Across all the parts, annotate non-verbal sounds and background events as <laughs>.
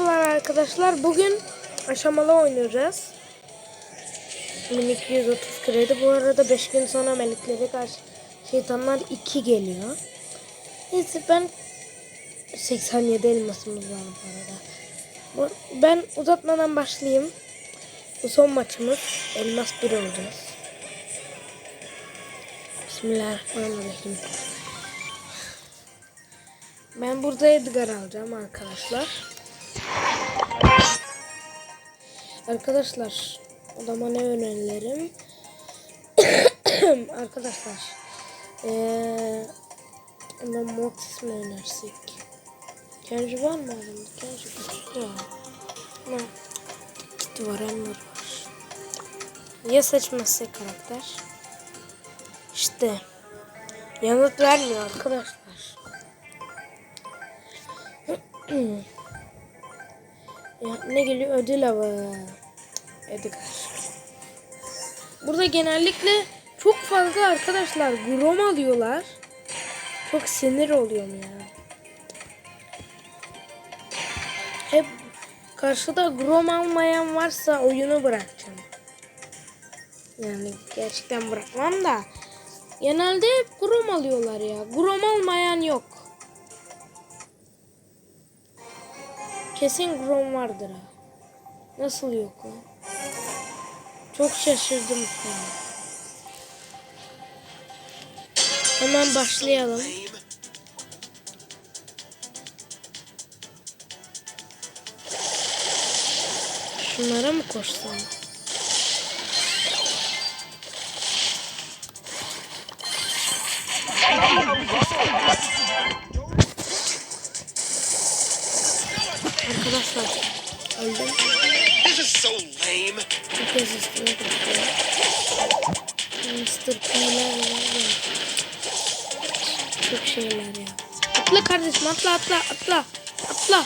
Merhabalar arkadaşlar. Bugün aşamalı oynayacağız. 1230 kredi. Bu arada 5 gün sonra meleklere karşı şeytanlar 2 geliyor. Neyse ben 87 elmasımız var bu arada. Ben uzatmadan başlayayım. Bu son maçımız. Elmas 1 olacağız. Bismillahirrahmanirrahim. Ben burada Edgar alacağım arkadaşlar. Arkadaşlar odama ne önerilerim? <coughs> arkadaşlar eee ben Mortis mi önersek? Kenji var mı adamda? Kenji güçlü ya. Ne? Var Ember var. Ya seçmezse karakter? İşte yanıt vermiyor arkadaşlar. <coughs> <coughs> ne geliyor? Ödül avı. Edgar. Burada genellikle çok fazla arkadaşlar grom alıyorlar. Çok sinir oluyorum ya. Hep karşıda grom almayan varsa oyunu bırakacağım. Yani gerçekten bırakmam da. Genelde hep grom alıyorlar ya. Grom almayan yok. Kesin Grom vardır ha. Nasıl yok o? Çok şaşırdım. Hemen başlayalım. Şunlara mı koşsam? Atla kardeşim atla atla atla. Atla.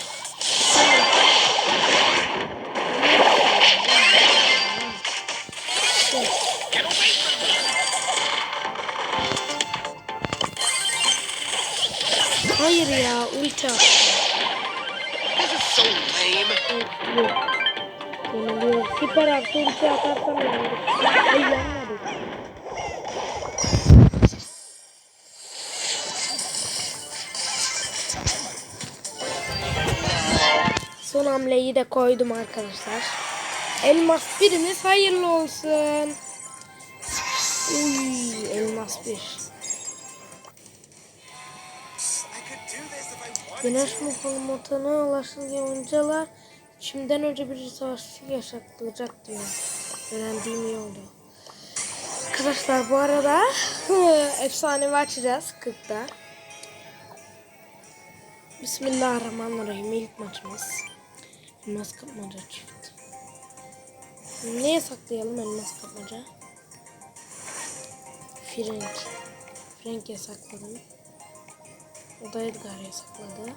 Hayır ya ulti. Yok. Yanılıyor. Süper artı ulti atarsam yandık. Ay yanmadı. Son hamleyi de koydum arkadaşlar. Elmas birimiz hayırlı olsun. Uy, elmas bir. Güneş muhammatan ulaşılıyor oyuncular. Şimdiden önce bir savaşı yaşatılacak diyor. Öğrendiğim iyi oldu. Arkadaşlar bu arada <laughs> efsanevi açacağız 40'da. Bismillahirrahmanirrahim ilk maçımız. Elmas kapmaca çift. Neye saklayalım elmas kapmaca? Frank. Frank yasakladım. O da Edgar yasakladı.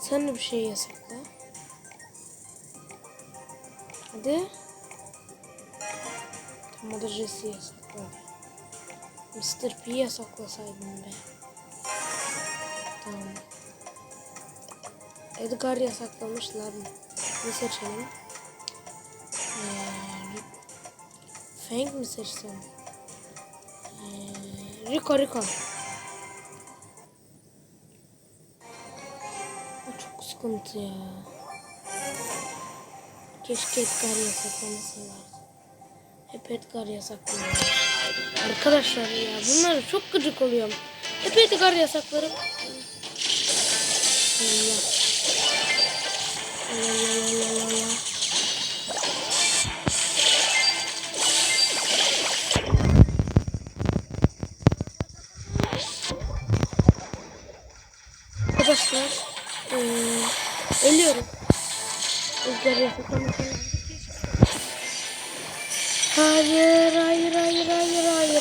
Sen de bir şey yasakla. Hadi. Tam o da Jesse yasakladı. Mr. P yasaklasaydım be. Tamam. Edgar yasaklamışlar mı? Ne seçelim? Ee, Fang mi seçsem? Ee, Rico Rico. Bu çok sıkıntı ya. Keşke Edgar yasaklaması vardı. Hep Edgar yasaklıyor. Arkadaşlar ya bunlar çok gıcık oluyorum. Hep Edgar yasaklarım. Allah. Arkadaşlar eee ölüyorum. Edgar yasaklaması Hayır, hayır, hayır, hayır, hayır,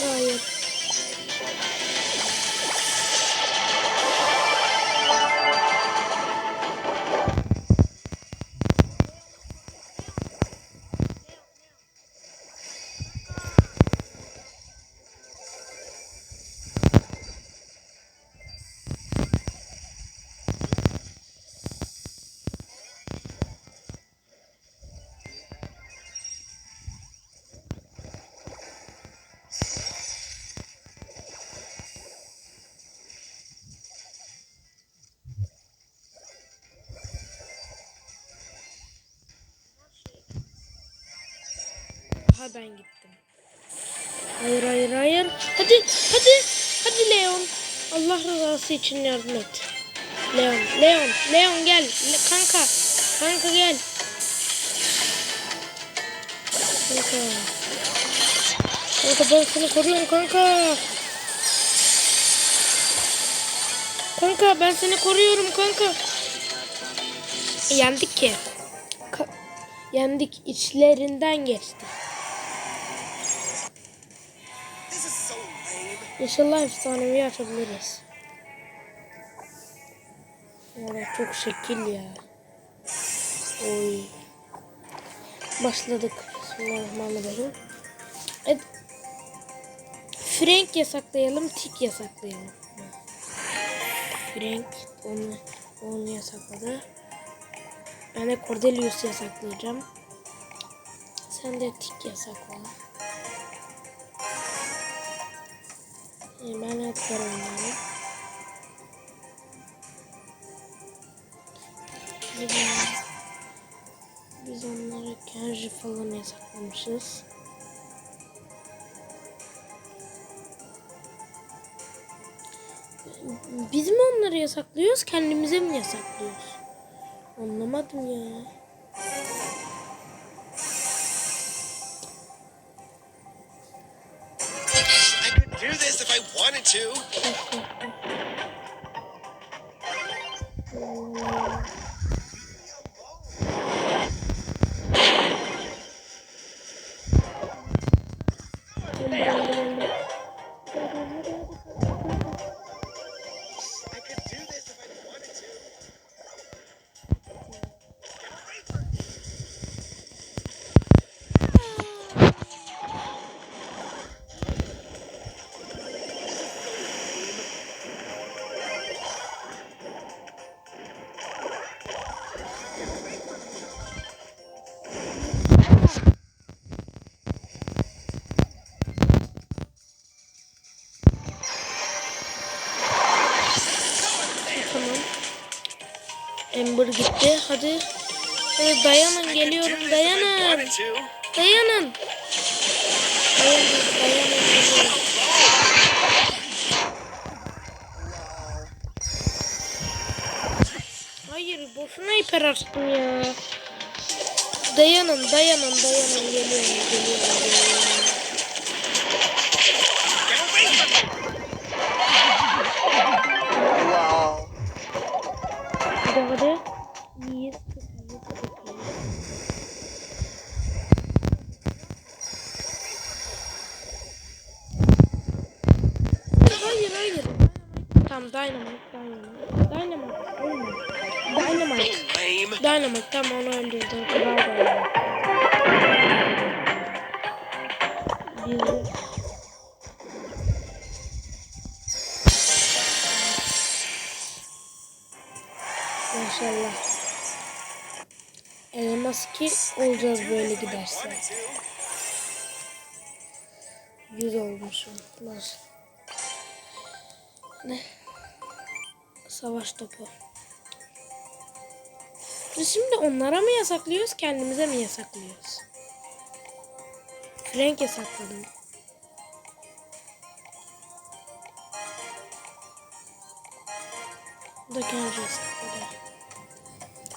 Aha ben gittim. Hayır hayır hayır. Hadi hadi. Hadi Leon. Allah rızası için yardım et. Leon, Leon, Leon gel. Le- kanka, kanka gel. Kanka. Kanka ben seni koruyorum kanka. Kanka ben seni koruyorum kanka. Yendik ki. Ka- yendik içlerinden geçtik. İnşallah efsanevi açabiliriz. Valla çok şekil ya. Oy. Başladık. Bismillahirrahmanirrahim. Evet. Frank yasaklayalım, tik yasaklayalım. Frank onu, onu yasakladı. Ben de Cordelius yasaklayacağım. Sen de tik yasakla. Ben Edgar oynarım. Biz, onlara Kenji falan yasaklamışız. Biz mi onları yasaklıyoruz, kendimize mi yasaklıyoruz? Anlamadım ya. Hadi. Hadi dayanın geliyorum. Dayanın. Dayanın. Dayanın. Dayanın. geliyorum. Hayır boşuna hiper açtım ya. Dayanın dayanın dayanın geliyorum geliyorum geliyorum. Maşallah. Elmas ki olacağız böyle giderse. 100 olmuşum. Nasıl? Ne? Savaş topu. Biz şimdi onlara mı yasaklıyoruz, kendimize mi yasaklıyoruz? Frank yasakladım. Da.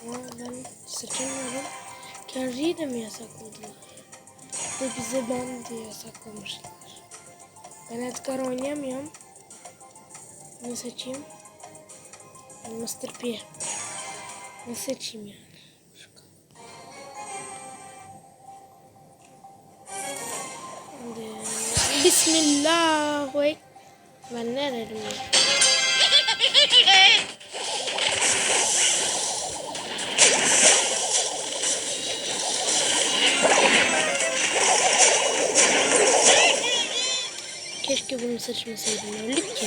Ama ben seçemiyorum. Kenji'yi de mi yasakladılar? Ve bize ben diye yasaklamışlar. Ben Edgar oynayamıyorum. Ne seçeyim? Ben Mr. P. Ne seçeyim yani? Bismillah. Ben ne Keşke bunu seçmeseydim. Öldük ki.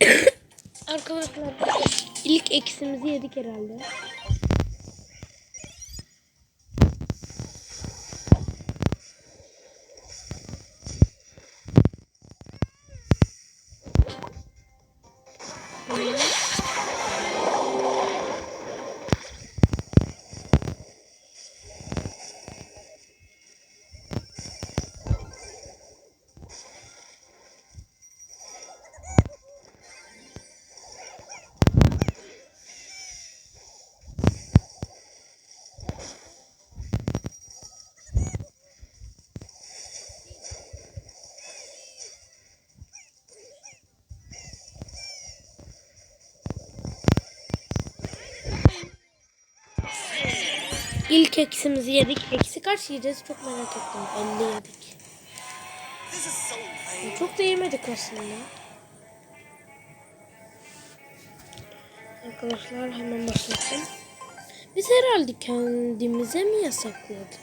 <coughs> Arkadaşlar ilk eksimizi yedik herhalde. İlk yedik. Eksi kaç yiyeceğiz çok merak ettim. 50 yedik. Çok da yemedik aslında. Arkadaşlar hemen başlattım. Biz herhalde kendimize mi yasakladık?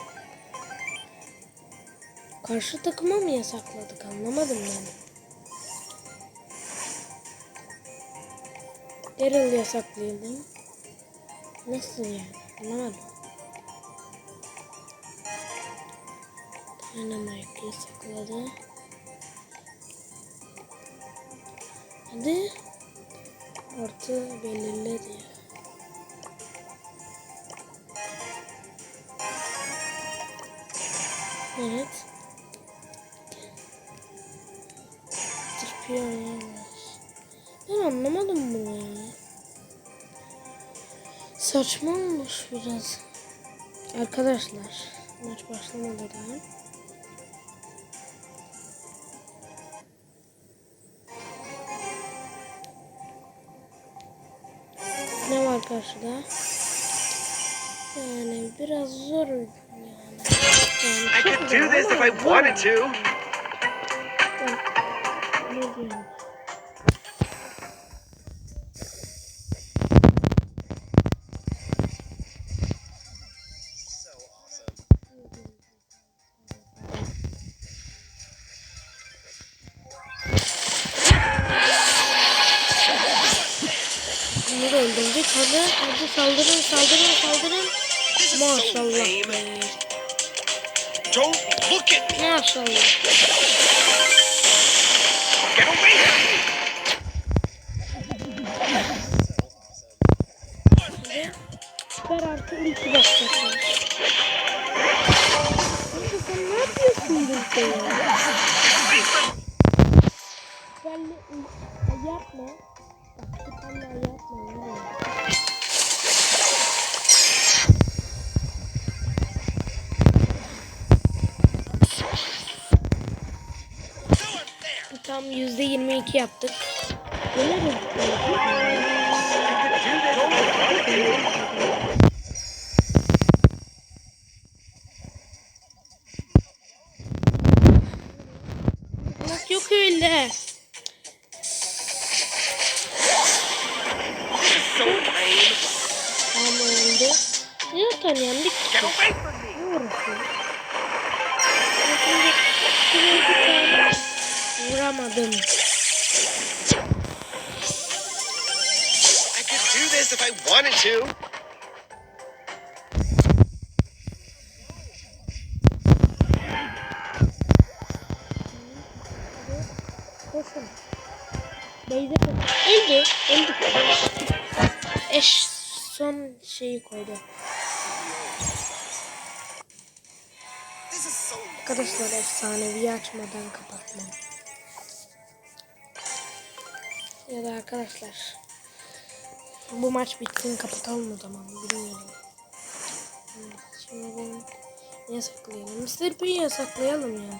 Karşı takıma mı yasakladık anlamadım ben. Daryl yasaklayalım. Nasıl yani? Anlamadım. Dynamite yasakladı. Hadi. Artı belirle diyor. Evet. Tırpıyor oynayamaz. Ben anlamadım bunu ya. Saçma olmuş biraz. Arkadaşlar maç başlamadı daha. Ne var karşıda? Yani biraz zor yani. yani I could do this if I wanted to. Ne diyorum? Öldürdük. Hadi, hadi saldırın, saldırın, saldırın. Maşallah. Maşallah. Tam yüzde yirmi iki yaptık. Öyle mi? Koşun. Beyde öldü. Öldü. Eş son şeyi koydu. Arkadaşlar efsanevi açmadan kapatmam. Ya da arkadaşlar bu maç bitsin kapatalım o zaman bilmiyorum. Şimdi ben yasaklayalım. Mr. P'yi yasaklayalım ya.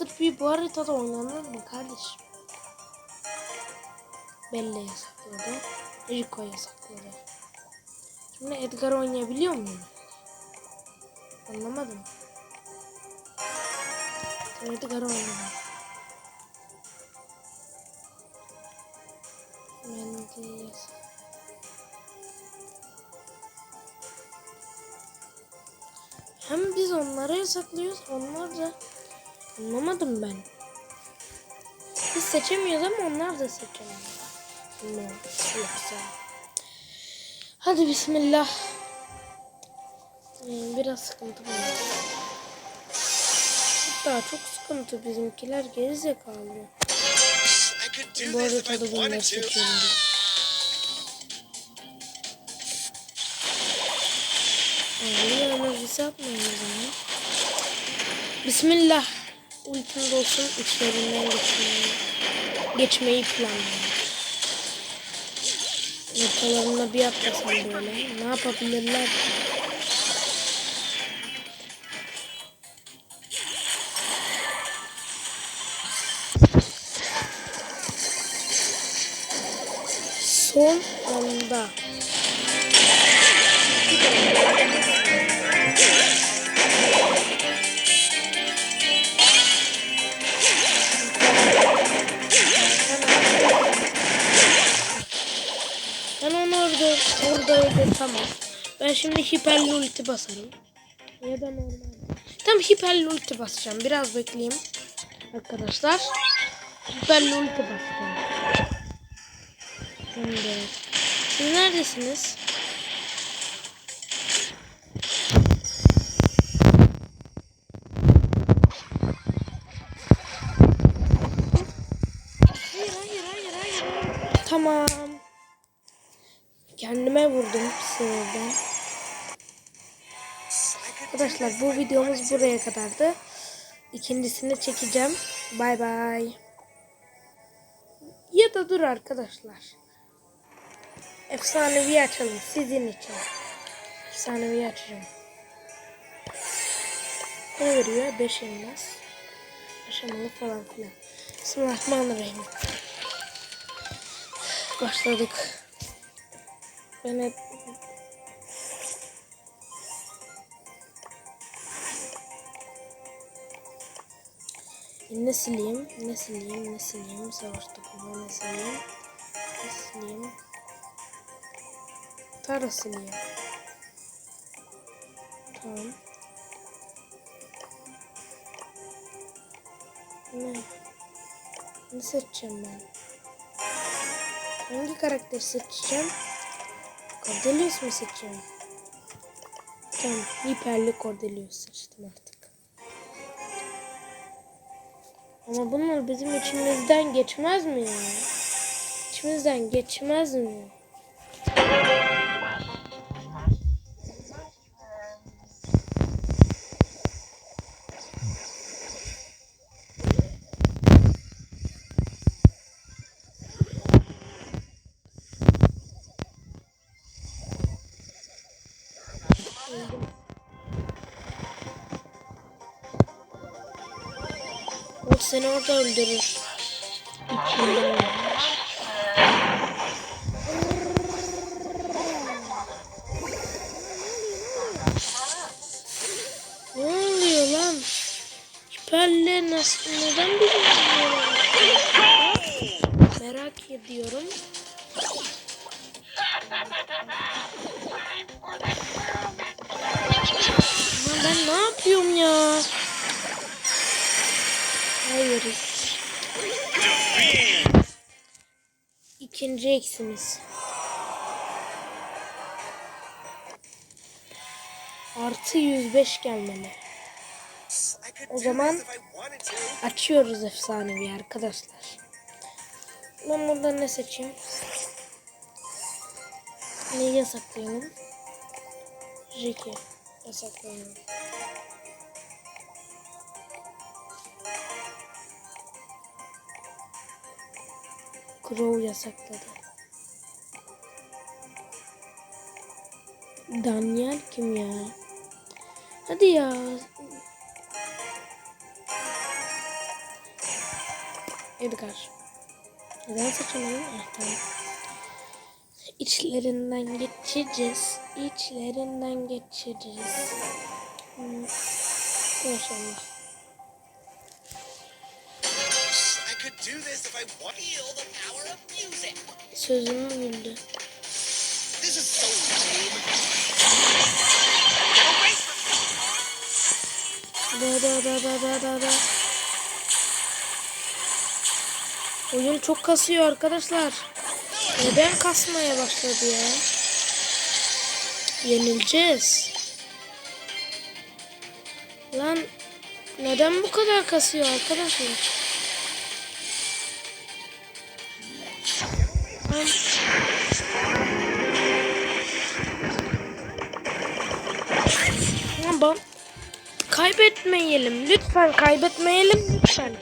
Mr. P bu haritada oynanır mı kardeşim? Bella yasakladı. Rico yasakladı. Şimdi Edgar oynayabiliyor muyum? Anlamadım. Şimdi Edgar oynayalım. Hem biz onlara yasaklıyoruz, onlar da anlamadım ben. Biz seçemiyoruz ama onlar da seçemiyor. Ne. Hadi bismillah. Ee, biraz sıkıntı var. Hatta çok sıkıntı bizimkiler geri zekalı. I could do Bu bunları wanted to. seçiyorum. Yani enerjisi yapmayalım o zaman. Bismillah. Ultim olsun içlerinden geçmeyi, geçmeyi planlıyorum. Ortalarına bir atlasam böyle. Ne yapabilirler? Şimdi hiperli ulti basarım. Ya da normal. Tam hiperli ulti basacağım. Biraz bekleyeyim. Arkadaşlar. Hiperli ulti basacağım. Şimdi. Siz neredesiniz? Hayır hayır hayır hayır. Tamam. Arkadaşlar bu videomuz buraya kadardı. İkincisini çekeceğim. Bay bay. Ya da dur arkadaşlar. Efsanevi açalım sizin için. Efsanevi açacağım. Ne veriyor? 5 elmas. Aşamalı falan filan. Bismillahirrahmanirrahim. Başladık. Ben hep Ne sileyim? Ne sileyim? Ne sileyim? Savaş topumu ne sileyim? Ne sileyim? Tara sileyim. Tamam. Ne? Ne seçeceğim ben? Hangi karakter seçeceğim? Cordelius mu seçeceğim? Tamam. Hiperli Cordelius seçtim artık. Ama bunlar bizim içimizden geçmez mi ya? İçimizden geçmez mi? Seni orada öldürür. İçinden. Ne oluyor lan? Hiperle nasıl neden bizim Merak ediyorum. Ama ben ne yapıyorum ya? Eksimiz. Artı 105 gelmeli. O zaman-. Açıyoruz efsanevi arkadaşlar. Ben buradan ne seçeyim? Neyi yasaklayalım? Jiki yasaklayalım. Crow yasakladı. Daniel kim ya? Hadi ya. Edgar. Neden seçemedim? Ah, tamam. İçlerinden geçeceğiz. İçlerinden geçeceğiz. Hmm. Maşallah. Sözümü from Da da da da da da da. Oyun çok kasıyor arkadaşlar. Neden kasmaya başladı ya? Yenileceğiz. Lan neden bu kadar kasıyor arkadaşlar? Ben kaybetmeyelim. Lütfen kaybetmeyelim. Lütfen.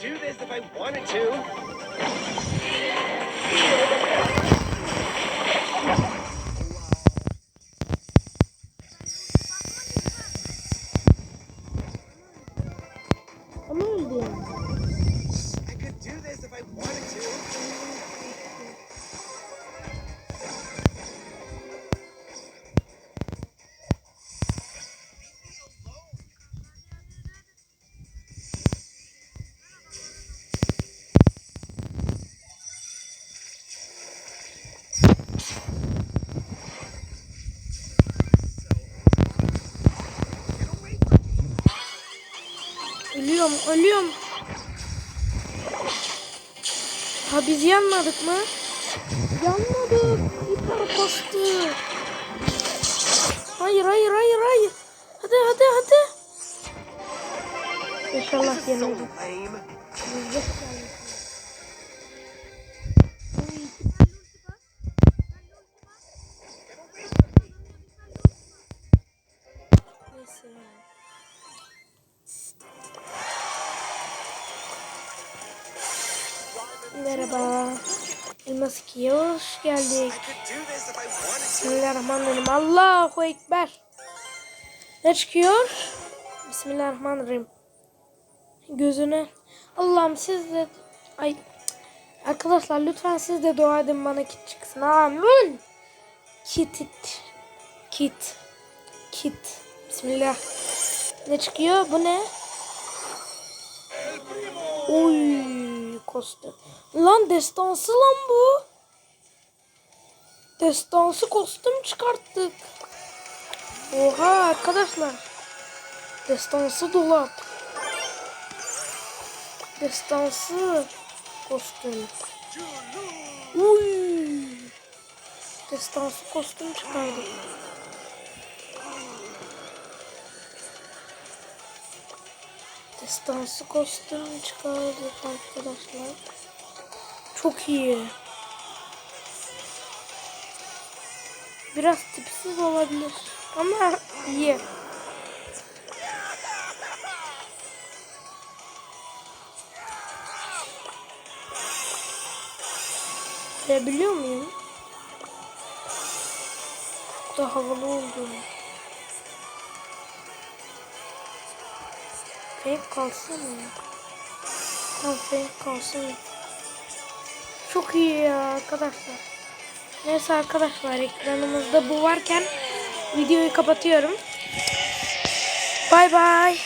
Mı? Yanmadık. İpler bastı. Hayır hayır hayır hayır. Hadi hadi hadi. İnşallah yenildik. Elmas 2'ye hoş geldik. Bismillahirrahmanirrahim. Allahu Ekber. Ne çıkıyor? Bismillahirrahmanirrahim. Gözüne. Allah'ım siz de... Ay. Arkadaşlar lütfen siz de dua edin bana kit çıksın. Amin. Kit. it. Kit. Kit. Bismillah. Ne çıkıyor? Bu ne? Oy kostüm. Lan destansı lan bu. Destansı kostüm çıkarttık. Oha arkadaşlar. Destansı dolap. Destansı kostüm. Uy. Destansı kostüm çıkardık. Destansı kostüm çıkardık arkadaşlar. Çok iyi. Biraz tipsiz olabilir ama iyi. Görebiliyor muyum? Çok da havalı oldu. Fake kalsın mı? Tamam fake kalsın. Çok iyi ya arkadaşlar. Neyse arkadaşlar ekranımızda bu varken videoyu kapatıyorum. Bay bay.